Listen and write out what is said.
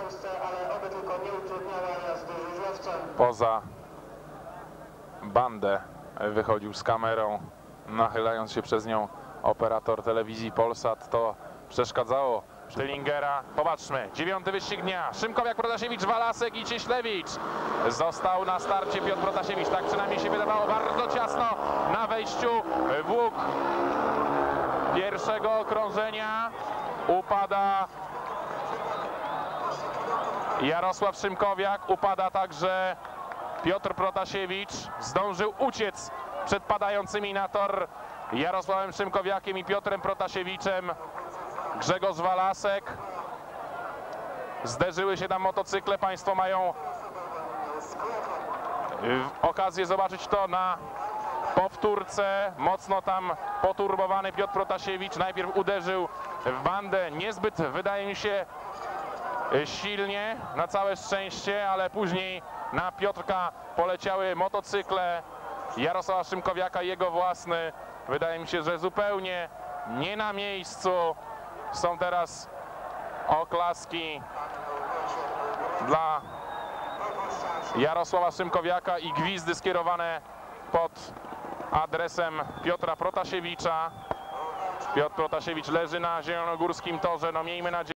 Polsce, ale oby tylko nie utrudniała jazdy poza bandę wychodził z kamerą, nachylając się przez nią operator telewizji Polsat. To przeszkadzało Sztylingera. Popatrzmy, dziewiąty wyścig dnia. Szymkowiak, Protasiewicz, Walasek i Cieślewicz. Został na starcie Piotr Protasiewicz. Tak przynajmniej się wydawało bardzo ciasno na wejściu w łuk pierwszego okrążenia. Upada Jarosław Szymkowiak, upada także Piotr Protasiewicz. Zdążył uciec przed padającymi na tor Jarosławem Szymkowiakiem i Piotrem Protasiewiczem. Grzegorz Walasek. Zderzyły się tam motocykle. Państwo mają y, okazję zobaczyć to na powtórce. Mocno tam poturbowany Piotr Protasiewicz. Najpierw uderzył w bandę. Niezbyt, wydaje mi się, silnie, na całe szczęście, ale później na Piotrka poleciały motocykle Jarosława Szymkowiaka jego własny. Wydaje mi się, że zupełnie nie na miejscu. Są teraz oklaski dla Jarosława Szymkowiaka i gwizdy skierowane pod adresem Piotra Protasiewicza. Piotr Protasiewicz leży na zielonogórskim torze. No miejmy nadzieję,